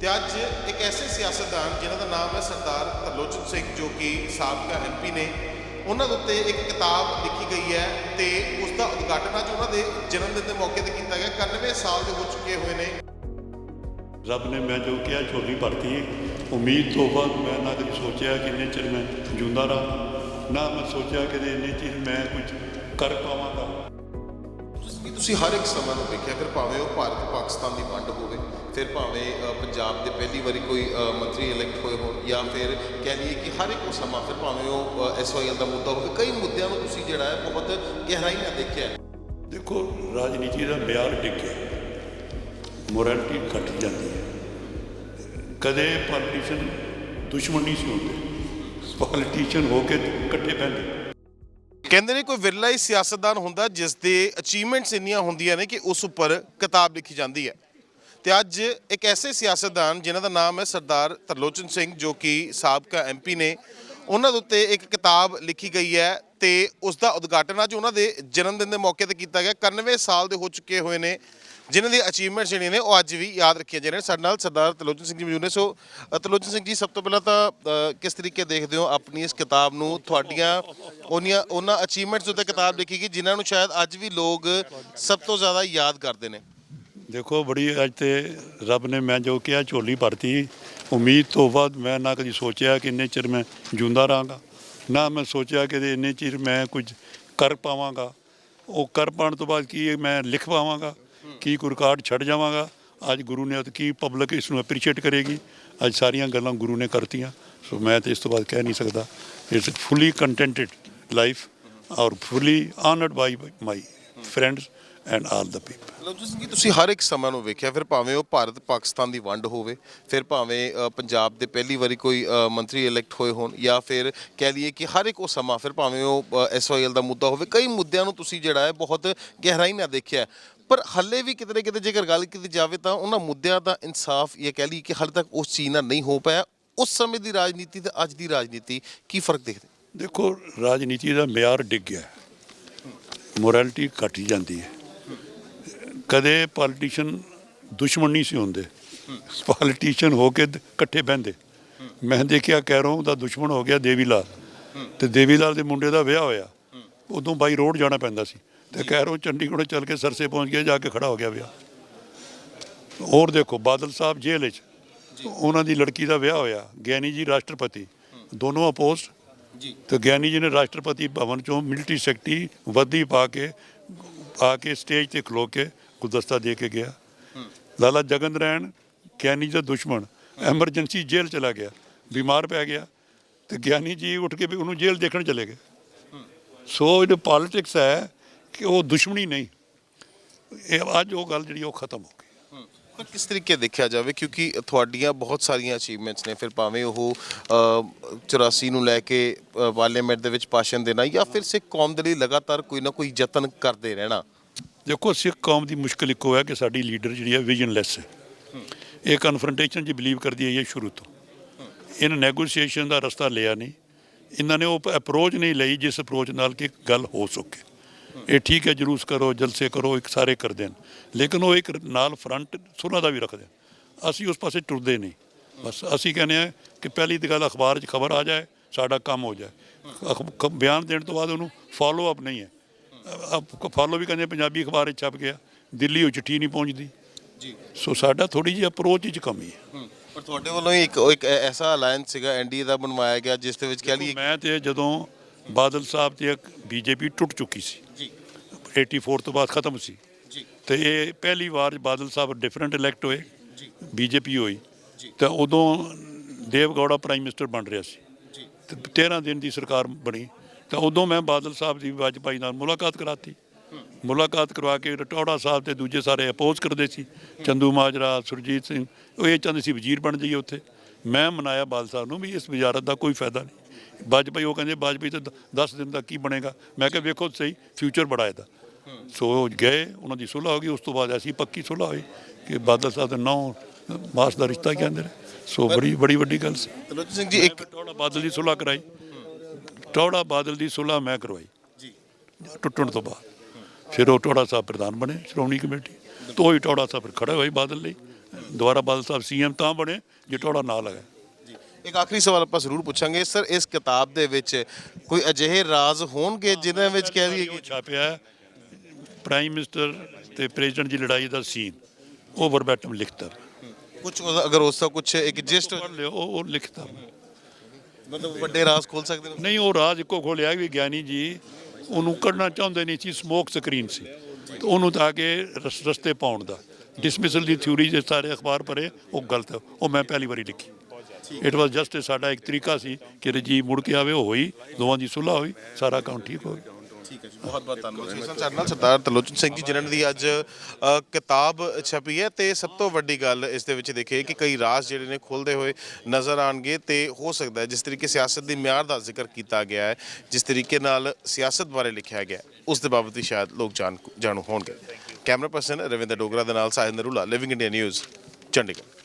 ਤੇ ਅੱਜ ਇੱਕ ਐਸੇ ਸਿਆਸਤਦਾਨ ਜਿਨ੍ਹਾਂ ਦਾ ਨਾਮ ਹੈ ਸਰਦਾਰ ਤਰਲੋਚਨ ਸਿੰਘ ਜੋ ਕਿ ਸਾਬਕਾ ਐਮਪੀ ਨੇ ਉਹਨਾਂ ਦੇ ਉੱਤੇ ਇੱਕ ਕਿਤਾਬ ਲਿਖੀ ਗਈ ਹੈ ਤੇ ਉਸ ਦਾ ਉਦਘਾਟਨ ਅੱਜ ਉਹਨਾਂ ਦੇ ਜਨਮ ਦਿਨ ਦੇ ਮੌਕੇ ਤੇ ਕੀਤਾ ਗਿਆ। 91 ਸਾਲ ਦੇ ਹੋ ਚੁੱਕੇ ਹੋਏ ਨੇ। ਰੱਬ ਨੇ ਮੈਂ ਜੋ ਕਿਹਾ ਝੋਲੀ ਭਰਤੀ ਉਮੀਦ ਤੋਂ ਬਾਅਦ ਮੈਂ ਨਾ ਕਦੀ ਸੋਚਿਆ ਕਿ ਇੰਨੇ ਚਿਰ ਮੈਂ ਜਿਉਂਦਾ ਰਹਾਂ ਨਾ ਮੈਂ ਸੋਚਿਆ ਕਿ ਇੰਨੇ ਚਿਰ ਮੈਂ ਕੁਝ ਕਰ ਪਾਵਾਂਗਾ। ਤੁਸੀਂ ਤੁਸੀਂ ਹਰ ਇੱਕ ਸਮਾਂ ਨੂੰ ਵੇਖਿਆ ਫਿਰ ਭਾਵੇਂ ਉਹ ਭਾਰਤ ਪਾਕਿਸਤਾਨ ਦੀ ਵੰਡ ਹੋਵੇ ਫਿਰ ਭਾਵੇਂ ਪੰਜਾਬ ਦੇ ਪਹਿਲੀ ਵਾਰੀ ਕੋਈ ਮੰਤਰੀ ਇਲੈਕਟ ਹੋਏ ਹੋਣ ਜਾਂ ਫਿਰ ਕਹਿ ਲਈਏ ਕਿ ਹਰ ਇੱਕ ਸਮਾਂ ਫਿਰ ਭਾਵੇਂ ਉਹ ਐਸਵਾਈਐਲ ਦਾ ਮੁੱਦਾ ਹੋਵੇ ਕਈ ਮੁੱਦਿਆਂ ਨੂੰ ਤੁਸੀਂ ਜਿਹੜਾ ਹੈ ਬਹੁਤ ਗਹਿਰਾਈ ਨਾਲ ਦੇਖਿਆ ਹੈ। ਦੇਖੋ ਰਾਜਨੀਤੀ ਦਾ ਮਿਆਰ ਡਿੱਗਿਆ ਮੋਰੈਲਿਟੀ ਘਟ ਜਾਂਦੀ ਹੈ। ਕਦੇ ਪੋਲੀਟੀਸ਼ੀਅਨ ਦੁਸ਼ਮਣ ਨਹੀਂ ਸੀ ਹੁੰਦੇ। ਪੋਲੀਟੀਸ਼ੀਅਨ ਹੋ ਕੇ ਇਕੱਠੇ ਬਹਿੰਦੇ। ਕਹਿੰਦੇ ਨੇ ਕੋਈ ਵਿਰਲਾ ਹੀ ਸਿਆਸਤਦਾਨ ਹੁੰਦਾ ਜਿਸ ਦੇ ਅਚੀਵਮੈਂਟਸ ਇੰਨੀਆਂ ਹੁੰਦੀਆਂ ਨੇ ਕਿ ਉਸ ਉੱਪਰ ਕਿਤਾਬ ਲਿਖੀ ਜਾਂਦੀ ਹੈ। ਤੇ ਅੱਜ ਇੱਕ ਐਸੇ ਸਿਆਸਤਦਾਨ ਜਿਨ੍ਹਾਂ ਦਾ ਨਾਮ ਹੈ ਸਰਦਾਰ ਤਰਲੋਚਨ ਸਿੰਘ ਜੋ ਕਿ ਸਾਬਕਾ ਐਮਪੀ ਨੇ ਉਹਨਾਂ ਦੇ ਉੱਤੇ ਇੱਕ ਕਿਤਾਬ ਲਿਖੀ ਗਈ ਹੈ ਤੇ ਉਸ ਦਾ ਉਦਘਾਟਨ ਅੱਜ ਉਹਨਾਂ ਦੇ ਜਨਮ ਦਿਨ ਦੇ ਮੌਕੇ ਤੇ ਕੀਤਾ ਗਿਆ। 91 ਸਾਲ ਦੇ ਹੋ ਚੁੱਕੇ ਹੋਏ ਨੇ ਜਿਨ੍ਹਾਂ ਦੀ ਅਚੀਵਮੈਂਟਸ ਜਿਹੜੀਆਂ ਨੇ ਉਹ ਅੱਜ ਵੀ ਯਾਦ ਰੱਖੀਆਂ ਜਾ ਰਹੀਆਂ ਨੇ। ਸਾਡੇ ਨਾਲ ਸਰਦਾਰ ਤਰਲੋਚਨ ਸਿੰਘ ਜੀ ਮੌਜੂਦ ਨੇ। ਸੋ ਅ, ਤਰਲੋਚਨ ਸਿੰਘ ਜੀ ਸਭ ਤੋਂ ਪਹਿਲਾਂ ਤਾਂ ਕਿਸ ਤਰੀਕੇ ਦੇਖਦੇ ਹੋ ਆਪਣੀ ਇਸ ਕਿਤਾਬ ਨੂੰ? ਤੁਹਾਡੀਆਂ ਉਹਨੀਆਂ ਉਹਨਾਂ ਅਚੀਵਮੈਂਟਸ ਉੱਤੇ ਕਿਤਾਬ ਲਿਖੀ ਗਈ ਜਿਨ੍ਹਾਂ ਨੂੰ ਸ਼ਾਇਦ ਅੱਜ ਵੀ ਲੋਕ ਸਭ ਤੋਂ ਜ਼ਿਆਦਾ ਯਾਦ ਕਰਦੇ ਨੇ। ਦੇਖੋ ਬੜੀ ਅੱਜ ਤੇ ਰੱਬ ਨੇ ਮੈਂ ਜੋ ਕਿਹਾ, ਝੋਲੀ ਭਰਤੀ। ਉਮੀਦ ਤੋਂ ਬਾਅਦ ਮੈਂ ਨਾ ਕਦੀ ਸੋਚਿਆ ਕਿ ਇੰਨੇ ਚਿਰ ਮੈਂ ਜਿਉਂਦਾ ਰਹਾਂਗਾ। ਨਾ ਮੈਂ ਸੋਚਿਆ ਕਿ ਇੰਨੇ ਚਿਰ ਮੈਂ ਕੁਝ ਕਰ ਪਾਵਾਂਗਾ। ਉਹ ਕਰ ਪਾਉਣ ਤੋਂ ਬਾਅਦ ਕੀ ਮੈਂ ਲਿਖ ਪਾਵਾਂਗਾ? ਕੀ ਕੋਈ ਰਿਕਾਰਡ ਛੱਡ ਜਾਵਾਂਗਾ? ਅੱਜ ਗੁਰੂ ਨੇ ਕੀ ਪਬਲਿਕ ਇਸ ਨੂੰ ਅਪਰੀਸ਼ੀਏਟ ਕਰੇਗੀ? ਅੱਜ ਸਾਰੀਆਂ ਗੱਲਾਂ ਗੁਰੂ ਨੇ ਕਰਤੀਆਂ। ਸੋ ਮੈਂ ਤੇ ਇਸ ਤੋਂ ਬਾਅਦ ਕਹਿ ਨਹੀਂ ਸਕਦਾ। ਇਟਸ ਫੁੱਲੀ ਕੰਟੈਂਟਡ ਲਾਈਫ ਔਰ fully honoured by my friends and all the people Tarlochan Singh ji ਤੁਸੀਂ ਹਰ ਇੱਕ ਸਮਾਂ ਨੂੰ ਵੇਖਿਆ ਫਿਰ ਭਾਵੇਂ ਉਹ ਭਾਰਤ ਪਾਕਿਸਤਾਨ ਦੀ ਵੰਡ ਹੋਵੇ ਫਿਰ ਭਾਵੇਂ ਅ, ਪੰਜਾਬ ਦੇ ਪਹਿਲੀ ਵਾਰੀ ਕੋਈ ਅ, ਮੰਤਰੀ ਇਲੈਕਟ ਹੋਏ ਹੋਣ ਜਾਂ ਫਿਰ ਕਹਿ ਲਈਏ ਕਿ ਹਰ ਇੱਕ ਉਹ ਸਮਾਂ ਫਿਰ ਭਾਵੇਂ ਉਹ ਐਸਵਾਈਐਲ ਦਾ ਮੁੱਦਾ ਹੋਵੇ ਕਈ ਮੁੱਦਿਆਂ ਨੂੰ ਤੁਸੀਂ ਜਿਹੜਾ ਹੈ ਬਹੁਤ ਗਹਿਰਾਈ ਨਾਲ ਦੇਖਿਆ ਹੈ। ਪਰ ਹੱਲੇ ਵੀ ਕਿਤੇ ਨਾ ਕਿਤੇ ਜੇਕਰ ਗੱਲ ਕੀਤੀ ਜਾਵੇ ਤਾਂ ਉਹਨਾਂ ਮੁੱਦਿਆਂ ਦਾ ਇਨਸਾਫ ਇਹ ਕਹਿ ਲਈਏ ਕਿ ਹਾਲੇ ਤੱਕ ਉਸ ਚੀਜ਼ ਨਾਲ ਨਹੀਂ ਹੋ ਪਾਇਆ। ਉਸ ਸਮੇਂ ਦੀ ਰਾਜਨੀਤੀ ਤੇ ਅੱਜ ਦੀ ਰਾਜਨੀਤੀ ਕੀ ਫ਼ਰਕ ਦੇਖਦੇ? ਦੇਖੋ ਰਾਜਨੀਤੀ ਦਾ ਮਿਆਰ ਡਿੱਗ ਗਿਆ ਮੋਰੈਲਿਟੀ ਘਟੀ ਜਾਂਦੀ ਹੈ। ਕਦੇ ਪੋਲੀਟੀਸ਼ੀਅਨ ਦੁਸ਼ਮਣ ਨਹੀਂ ਸੀ ਹੁੰਦੇ। ਪੋਲੀਟੀਸ਼ੀਅਨ ਹੋ ਕੇ ਇਕੱਠੇ ਬਹਿੰਦੇ। ਮੈਂ ਦੇਖਿਆ ਕੈਰੋਂ ਦਾ ਦੁਸ਼ਮਣ ਹੋ ਗਿਆ ਦੇਵੀ ਲਾਲ। ਤੇ ਦੇਵੀ ਲਾਲ ਦੇ ਮੁੰਡੇ ਦਾ ਵਿਆਹ ਹੋਇਆ। ਉਦੋਂ ਬਾਈ ਰੋਡ ਜਾਣਾ ਪੈਂਦਾ ਸੀ। ਤੇ ਕੈਰੋਂ ਚੰਡੀਗੜ੍ਹ ਚੱਲ ਕੇ ਸਰਸੇ ਪਹੁੰਚ ਗਿਆ ਜਾ ਕੇ ਖੜਾ ਹੋ ਗਿਆ ਵਿਆਹ। ਹੋਰ ਦੇਖੋ ਬਾਦਲ ਸਾਹਿਬ ਜੇਲ੍ਹ ਵਿੱਚ। ਉਹਨਾਂ ਦੀ ਲੜਕੀ ਦਾ ਵਿਆਹ ਹੋਇਆ ਗਿਆਨੀ ਜੀ ਰਾਸ਼ਟਰਪਤੀ। ਦੋਨੋਂ ਅਪੋਜ਼ਡ ਜੀ। ਤੇ ਗਿਆਨੀ ਜੀ ਨੇ ਰਾਸ਼ਟਰਪਤੀ ਭਵਨ ਚੋਂ ਮਿਲਟਰੀ ਸੈਕਟਰੀ ਵਰਦੀ ਪਾ ਕੇ ਆ ਕੇ ਸਟੇਜ ਤੇ ਖਲੋ ਕੇ ਗੁਲਦਸਤਾ ਦੇ ਕੇ ਗਿਆ। ਲਾਲਾ ਜਗਨ ਰਹਿਣ ਗਿਆਨੀ ਦਾ ਦੁਸ਼ਮਣ ਐਮਰਜੈਂਸੀ ਜੇਲ੍ਹ ਚਲਾ ਗਿਆ। ਬਿਮਾਰ ਪੈ ਗਿਆ ਤੇ ਗਿਆਨੀ ਜੀ ਉੱਠ ਕੇ ਵੀ ਉਹਨੂੰ ਜੇਲ੍ਹ ਦੇਖਣ ਚਲੇ ਗਏ। ਸੋ ਇਹ ਪੋਲਿਟਿਕਸ ਹੈ ਕਿ ਉਹ ਦੁਸ਼ਮਣੀ ਨਹੀਂ। ਇਹ ਅੱਜ ਉਹ ਗੱਲ ਜਿਹੜੀ ਉਹ ਖਤਮ ਹੋ ਗਈ। ਪਰ ਕਿਸ ਤਰੀਕੇ ਦੇਖਿਆ ਜਾਵੇ? ਕਿਉਂਕਿ ਤੁਹਾਡੀਆਂ ਬਹੁਤ ਸਾਰੀਆਂ ਅਚੀਵਮੈਂਟਸ ਨੇ ਫਿਰ ਭਾਵੇਂ ਉਹ ਅ, 84 ਨੂੰ ਲੈ ਕੇ ਪਾਰਲੀਮੈਂਟ ਦੇ ਵਿੱਚ ਭਾਸ਼ਣ ਦੇਣਾ ਜਾਂ ਫਿਰ ਸਿੱਖ ਕੌਮ ਦੇ ਲਈ ਲਗਾਤਾਰ ਕੋਈ ਨਾ ਕੋਈ ਯਤਨ ਕਰਦੇ ਰਹਿਣਾ। ਦੇਖੋ ਸਿੱਖ ਕੌਮ ਦੀ ਮੁਸ਼ਕਲ ਇੱਕੋ ਹੈ ਕਿ ਸਾਡੀ ਲੀਡਰ ਜਿਹੜੀ ਹੈ ਵਿਜ਼ਨਲੈਸ ਹੈ। ਇਹ ਕਨਫਰੰਟੇਸ਼ਨ 'ਚ ਬਿਲੀਵ ਕਰਦੀ ਹੈ ਇਹ ਸ਼ੁਰੂ ਤੋਂ। ਇਹਨਾਂ ਨੈਗੋਸ਼ੀਏਸ਼ਨ ਦਾ ਰਸਤਾ ਲਿਆ ਨਹੀਂ। ਇਹਨਾਂ ਨੇ ਉਹ ਅਪਰੋਚ ਨਹੀਂ ਲਈ ਜਿਸ ਅਪਰੋਚ ਨਾਲ ਕਿ ਗੱਲ ਹੋ ਸਕੇ। ਇਹ ਠੀਕ ਹੈ, ਜਲੂਸ ਕਰੋ, ਜਲਸੇ ਕਰੋ, ਇੱਕ ਸਾਰੇ ਕਰਦੇ ਨੇ ਲੇਕਿਨ ਉਹ ਇੱਕ ਨਾਲ ਫਰੰਟ ਸੁਰਾਂ ਦਾ ਵੀ ਰੱਖਦੇ ਨੇ। ਅਸੀਂ ਉਸ ਪਾਸੇ ਟੁਰਦੇ ਨਹੀਂ। ਬਸ ਅਸੀਂ ਕਹਿੰਦੇ ਆ ਕਿ ਪਹਿਲੀ ਤਾਂ ਗੱਲ ਅਖਬਾਰ 'ਚ ਖਬਰ ਆ ਜਾਏ, ਸਾਡਾ ਕੰਮ ਹੋ ਜਾਏ। ਅਖ- ਬਿਆਨ ਦੇਣ ਤੋਂ ਬਾਅਦ ਉਹਨੂੰ ਫਾਲੋ ਅਪ ਨਹੀਂ ਹੈ। ਫਾਲੋ ਵੀ ਕਹਿੰਦੇ ਪੰਜਾਬੀ ਅਖਬਾਰ 'ਚ ਛਪ ਗਿਆ। ਦਿੱਲੀ ਉਹ ਚਿੱਠੀ ਨਹੀਂ ਪਹੁੰਚਦੀ। ਜੀ। ਸੋ ਸਾਡਾ ਥੋੜੀ ਜਿਹੀ ਅਪਰੋਚ 'ਚ ਕਮੀ ਹੈ। ਪਰ ਤੁਹਾਡੇ ਵੱਲੋਂ ਇੱਕ ਇੱਕ ਐਸਾ ਅਲਾਈਅੰਸ ਸੀਗਾ ਐਨਡੀਏ ਦਾ ਬਣਵਾਇਆ ਗਿਆ ਜਿਸ ਦੇ ਵਿੱਚ ਕਹਿ ਲਈਏ ਮੈਂ ਤੇ ਜਦੋਂ ਬਾਦਲ ਸਾਹਿਬ ਤੇ ਇੱਕ ਬੀਜੇਪੀ ਟੁੱਟ ਚੁੱਕੀ ਸੀ। ਜੀ। 84 ਤੋਂ ਬਾਅਦ ਖਤਮ ਸੀ। ਜੀ। ਤੇ ਇਹ ਪਹਿਲੀ ਵਾਰ ਬਾਦਲ ਸਾਹਿਬ ਡਿਫਰੈਂਟ ਇਲੈਕਟ ਹੋਏ। ਜੀ। ਬੀਜੇਪੀ ਹੋਈ। ਜੀ। ਤਾਂ ਉਦੋਂ ਦੇਵ ਗੌੜਾ ਪ੍ਰਾਈਮ ਮਿਨਿਸਟਰ ਬਣ ਰਿਹਾ ਸੀ। ਜੀ। ਤੇ 13 ਦਿਨ ਦੀ ਸਰਕਾਰ ਬਣੀ। ਤਾਂ ਉਦੋਂ ਮੈਂ ਬਾਦਲ ਸਾਹਿਬ ਦੀ ਵਾਜਪਾਈ ਨਾਲ ਮੁਲਾਕਾਤ ਕਰਾਤੀ। ਮੁਲਾਕਾਤ ਕਰਵਾ ਕੇ ਰਟੌੜਾ ਸਾਹਿਬ ਤੇ ਦੂਜੇ ਸਾਰੇ ਅਪੋਜ਼ ਕਰਦੇ ਸੀ। ਚੰਦੂ ਮਾਜਰਾ ਸੁਰਜੀਤ ਸਿੰਘ ਉਹ ਇਹ ਚਾਹੁੰਦੇ ਸੀ ਵਜ਼ੀਰ ਬਣ ਜਾਈਏ ਉੱਥੇ। ਮੈਂ ਮਨਾਇਆ ਬਾਦਲ ਸਾਹਿਬ ਨੂੰ ਵੀ ਇਸ ਵਜ਼ਾਰਤ ਦਾ ਕੋਈ ਫਾਇਦਾ ਨਹੀਂ। ਵਾਜਪਾਈ ਉਹ ਕਹਿੰਦੇ ਵਾਜਪਾਈ ਤਾਂ 10 ਦਿਨ ਦਾ ਕੀ ਬਣੇਗਾ? ਮੈਂ ਕਿਹਾ ਵੇਖੋ ਸਹੀ ਫਿਊਚਰ ਬੜਾ ਇਹਦਾ। ਸੋ ਗਏ ਉਹਨਾਂ ਦੀ ਸੁਲ੍ਹਾ ਹੋ ਗਈ ਉਸ ਤੋਂ ਬਾਅਦ ਐਸੀ ਪੱਕੀ ਸੁਲ੍ਹਾ ਹੋਈ ਕਿ ਬਾਦਲ ਸਾਹਿਬ ਦੇ ਨੌ ਮਾਸ ਦਾ ਰਿਸ਼ਤਾ ਕਹਿੰਦੇ ਨੇ। ਸੋ ਬੜੀ ਬੜੀ ਵੱਡੀ ਗੱਲ ਸੀ। ਤਰਲੋਚਨ ਸਿੰਘ ਜੀ ਇੱਕ ਟੌੜਾ ਬਾਦਲ ਦੀ ਸੁਲ੍ਹਾ ਕਰਾਈ। ਟੌੜਾ ਬਾਦਲ ਦੀ ਸੁਲ੍ਹਾ ਮੈਂ ਕਰਵਾਈ। ਜੀ। ਟੁੱਟਣ ਤੋਂ ਬਾਅਦ। ਫਿਰ ਉਹ ਟੌੜਾ ਸਾਹਿਬ ਪ੍ਰਧਾਨ ਬਣੇ ਸ਼੍ਰੋਮਣੀ ਕਮੇਟੀ। ਤੋਂ ਹੀ ਟੌੜਾ ਸਾਹਿਬ ਫਿਰ ਖੜਾ ਹੋਈ ਬਾਦਲ ਲਈ। ਦੁਬਾਰਾ ਬਾਦਲ ਸਾਹਿਬ ਸੀਐਮ ਤਾਂ ਬਣੇ ਜੇ ਟੋੜਾ ਨਾਲ ਹੈ ਇੱਕ ਆਖਰੀ ਸਵਾਲ ਆਪਾਂ ਜ਼ਰੂਰ ਪੁੱਛਾਂਗੇ। ਸਰ ਇਸ ਕਿਤਾਬ ਦੇ ਵਿੱਚ ਕੋਈ ਅਜਿਹੇ ਰਾਜ਼ ਹੋਣਗੇ ਜਿਨ੍ਹਾਂ ਵਿੱਚ ਕਹਿ ਦਈਏ ਕਿ ਛਾਪਿਆ ਪ੍ਰਾਈਮ ਮਿਨਿਸਟਰ ਤੇ ਪ੍ਰੈਜ਼ੀਡੈਂਟ ਦੀ ਲੜਾਈ ਦਾ ਸੀਨ। ਉਹ ਵਰਬੈਟਮ ਲਿਖਤਾ। ਕੁਝ ਅਗਰ ਉਸ ਦਾ ਕੁਝ ਇੱਕ ਜਿਸਟ ਉਹ ਲਿਖਤਾ। ਮਤਲਬ ਵੱਡੇ ਰਾਜ਼ ਖੋਲ ਸਕਦੇ ਨੇ? ਨਹੀਂ, ਉਹ ਰਾਜ ਇੱਕੋ ਖੋਲਿਆ ਵੀ ਗਿਆਨੀ ਜੀ, ਉਹਨੂੰ ਕੱਢਣਾ ਚਾਹੁੰਦੇ ਨਹੀਂ ਸੀ ਸਮੋਕ ਸਕਰੀਨ ਸੀ। ਤੇ ਉਹਨੂੰ ਤਾਂ ਕਿ ਰਸ- ਰਸਤੇ ਪਾਉਣ ਦਾ। ਡਿਸਮਿਸਲ ਦੀ ਥਿਊਰੀ ਜੇ ਸਾਰੇ ਅਖਬਾਰ ਪਰੇ ਉਹ ਗਲਤ ਹੈ ਉਹ ਮੈਂ ਪਹਿਲੀ ਵਾਰੀ ਲਿਖੀ। ਇਟ ਵਾਸ ਜਸਟ ਸਾਡਾ ਇੱਕ ਤਰੀਕਾ ਸੀ ਕਿ ਰਜੀ ਮੁੜ ਕੇ ਆਵੇ, ਉਹ ਹੋਈ, ਦੋਵਾਂ ਦੀ ਸੁਲ੍ਹਾ ਹੋਈ, ਸਾਰਾ ਕੰਮ ਠੀਕ ਹੋ ਗਿਆ। ਠੀਕ ਹੈ ਜੀ ਬਹੁਤ ਬਹੁਤ ਧੰਨਵਾਦ ਜੀ। ਸਾਡੇ ਨਾਲ ਸਰਦਾਰ ਤਲੋਚਨ ਸਿੰਘ ਜੀ ਜਿਨ੍ਹਾਂ ਦੀ ਅੱਜ ਅ, ਕਿਤਾਬ ਛਪੀ ਹੈ ਤੇ ਸਭ ਤੋਂ ਵੱਡੀ ਗੱਲ ਇਸ ਦੇ ਵਿੱਚ ਦੇਖੀਏ ਕਿ ਕਈ ਰਾਜ਼ ਜਿਹੜੇ ਨੇ ਖੁੱਲਦੇ ਹੋਏ ਨਜ਼ਰ ਆਣਗੇ ਤੇ ਹੋ ਸਕਦਾ ਹੈ ਜਿਸ ਤਰੀਕੇ ਸਿਆਸਤ ਦੀ ਮਿਆਰ ਦਾ ਜ਼ਿਕਰ ਕੀਤਾ ਗਿਆ ਹੈ ਜਿਸ ਤਰੀਕੇ ਨਾਲ ਸਿਆਸਤ ਬਾਰੇ ਲਿਖਿਆ ਗਿਆ ਹੈ, ਉਸ ਦੇ ਬਾਬਤ ਵੀ ਸ਼ਾਇਦ ਲੋਕ ਜਾਣ ਜਾਣੂ ਹੋਣਗੇ। ਕੈਮਰਾ ਪਰਸਨ ਰਵਿੰਦਰ ਡੋਗਰਾ ਦੇ ਨਾਲ Sahib Narula living India news Chandigarh.